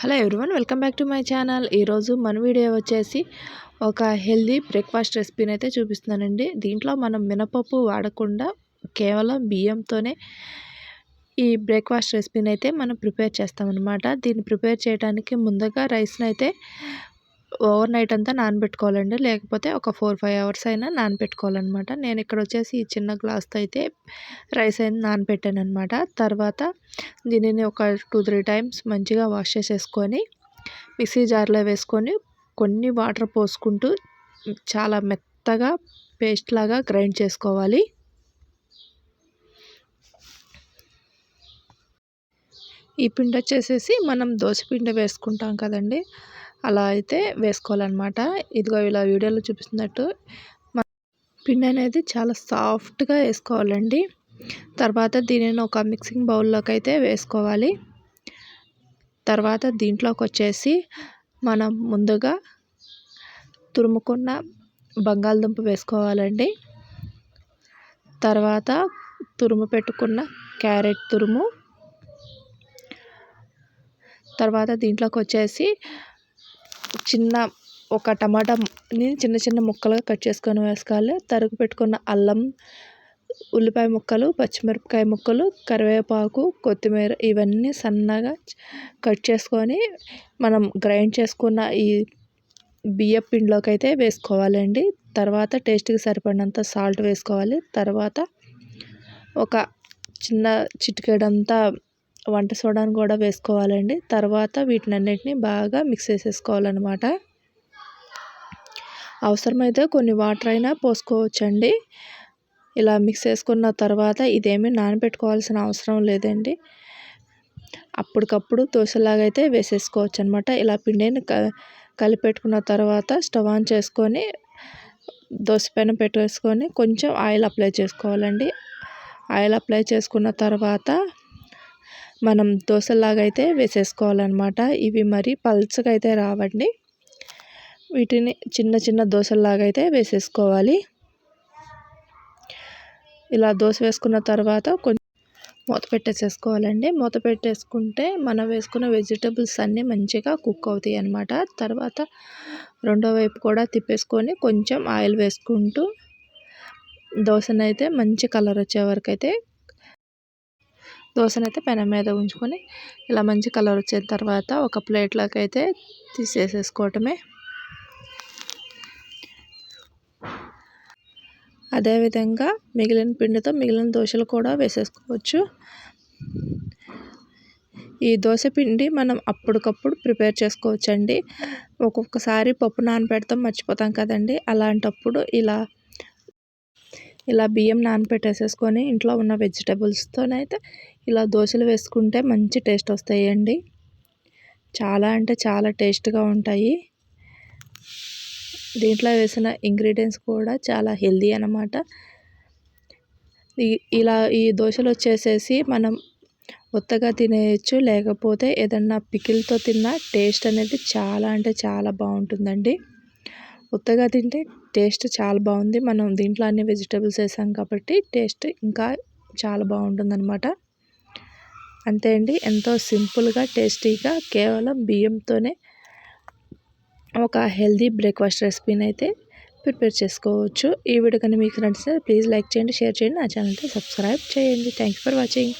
Hello everyone welcome back to my channel. ఈరోజు మన video వచ్చేసి ఒక హెల్దీ బ్రేక్ఫాస్ట్ రెసిపీని అయితే చూపిస్తున్నానండి. దీంట్లో మనం మినపప్పు వాడకుండా కేవలం బియ్యంతోనే ఈ బ్రేక్ఫాస్ట్ రెసిపీని అయితే మనం ప్రిపేర్ చేస్తామన్నమాట. దీన్ని ప్రిపేర్ చేయడానికి ముందుగా రైస్ని అయితే ఓవర్ నైట్ అంతా నానబెట్టుకోవాలండి. లేకపోతే ఒక ఫోర్ ఫైవ్ అవర్స్ అయినా నానబెట్టుకోవాలన్నమాట. నేను ఇక్కడ వచ్చేసి ఈ చిన్న గ్లాస్తో అయితే రైస్ అయింది నానబెట్టాను అనమాట తర్వాత దీనిని ఒక టూ త్రీ టైమ్స్ మంచిగా వాష్ చేసేసుకొని మిక్సీ జార్లో వేసుకొని కొన్ని వాటర్ పోసుకుంటూ చాలా మెత్తగా పేస్ట్ లాగా గ్రైండ్ చేసుకోవాలి. ఈ పిండి వచ్చేసేసి మనం దోశ పిండి వేసుకుంటాం కదండి. అలా అయితే వేసుకోవాలన్నమాట. ఇదిగో ఇలా వీడియోలో చూపిస్తున్నట్టు పిండి అనేది చాలా సాఫ్ట్గా వేసుకోవాలండి. తర్వాత దీనిని ఒక మిక్సింగ్ బౌల్లోకి అయితే వేసుకోవాలి. తర్వాత దీంట్లోకి వచ్చేసి మనం ముందుగా తురుముకున్న బంగాళదుంప వేసుకోవాలండి. తర్వాత తురుము పెట్టుకున్న క్యారెట్ తురుము. తర్వాత దీంట్లోకి వచ్చేసి చిన్న ఒక టమాటాని చిన్న చిన్న ముక్కలుగా కట్ చేసుకొని వేసుకోవాలి. తరుగు పెట్టుకున్న అల్లం ఉల్లిపాయ ముక్కలు పచ్చిమిరపకాయ ముక్కలు కరివేపాకు కొత్తిమీర ఇవన్నీ సన్నగా కట్ చేసుకొని మనం గ్రైండ్ చేసుకున్న ఈ బియ్య పిండిలోకి అయితే వేసుకోవాలండి. తర్వాత టేస్ట్కి సరిపడినంత సాల్ట్ వేసుకోవాలి. తర్వాత ఒక చిన్న చిటికెడంతా వంట సోడాను కూడా వేసుకోవాలండి. తర్వాత వీటినన్నిటిని బాగా మిక్స్ చేసేసుకోవాలన్నమాట. అవసరమైతే కొన్ని వాటర్ అయినా పోసుకోవచ్చండి. ఇలా మిక్స్ చేసుకున్న తర్వాత ఇదేమీ నానబెట్టుకోవాల్సిన అవసరం లేదండి. అప్పటికప్పుడు దోశలాగా అయితే వేసేసుకోవచ్చు అనమాట ఇలా పిండిని క కలిపెట్టుకున్న తర్వాత స్టవ్ ఆన్ చేసుకొని దోశ పైన పెట్టేసుకొని కొంచెం ఆయిల్ అప్లై చేసుకోవాలండి. ఆయిల్ అప్లై చేసుకున్న తర్వాత మనం దోశలాగా అయితే వేసేసుకోవాలన్నమాట. ఇవి మరి పల్చగా అయితే రావండి. వీటిని చిన్న చిన్న దోశలాగా అయితే వేసేసుకోవాలి. ఇలా దోశ వేసుకున్న తర్వాత కొంచెం మూత పెట్టేసేసుకోవాలండి. మూత పెట్టేసుకుంటే మనం వేసుకున్న వెజిటబుల్స్ అన్నీ మంచిగా కుక్ అవుతాయి అన్నమాట. తర్వాత రెండో వైపు కూడా తిప్పేసుకొని కొంచెం ఆయిల్ వేసుకుంటూ దోశనైతే మంచి కలర్ వచ్చే వరకు అయితే దోశనైతే పెనం మీద ఉంచుకొని ఇలా మంచి కలర్ వచ్చిన తర్వాత ఒక ప్లేట్లోకి అయితే తీసేసేసుకోవటమే. అదేవిధంగా మిగిలిన పిండితో మిగిలిన దోశలు కూడా వేసేసుకోవచ్చు. ఈ దోశ పిండి మనం అప్పటికప్పుడు ప్రిపేర్ చేసుకోవచ్చండి. ఒక్కొక్కసారి పప్పు నానబెడతాం మర్చిపోతాం కదండి. అలాంటప్పుడు ఇలా ఇలా బియ్యం నానపెట్టేసేసుకొని ఇంట్లో ఉన్న వెజిటబుల్స్తోనైతే ఇలా దోశలు వేసుకుంటే మంచి టేస్ట్ వస్తాయండి. చాలా అంటే చాలా టేస్ట్గా ఉంటాయి. దీంట్లో వేసిన ఇంగ్రీడియంట్స్ కూడా చాలా హెల్దీ అనమాట ఇలా ఈ దోశలు వచ్చేసేసి మనం ఉత్తగా తినేయచ్చు లేకపోతే ఏదన్నా పికిల్తో తిన్న టేస్ట్ అనేది చాలా అంటే చాలా బాగుంటుందండి. ఉత్తగా తింటే టేస్ట్ చాలా బాగుంది. మనం దీంట్లో అన్ని వెజిటేబుల్స్ వేసాం కాబట్టి టేస్ట్ ఇంకా చాలా బాగుంటుందన్నమాట. అంతే అండి. ఎంతో సింపుల్గా టేస్టీగా కేవలం బియ్యంతోనే ఒక హెల్దీ బ్రేక్ఫాస్ట్ రెసిపీని అయితే ప్రిపేర్ చేసుకోవచ్చు. ఈ వీడియో కానీ మీకు నచ్చితే ప్లీజ్ లైక్ చేయండి షేర్ చేయండి. నా ఛానల్ని సబ్స్క్రైబ్ చేయండి. Thank for watching.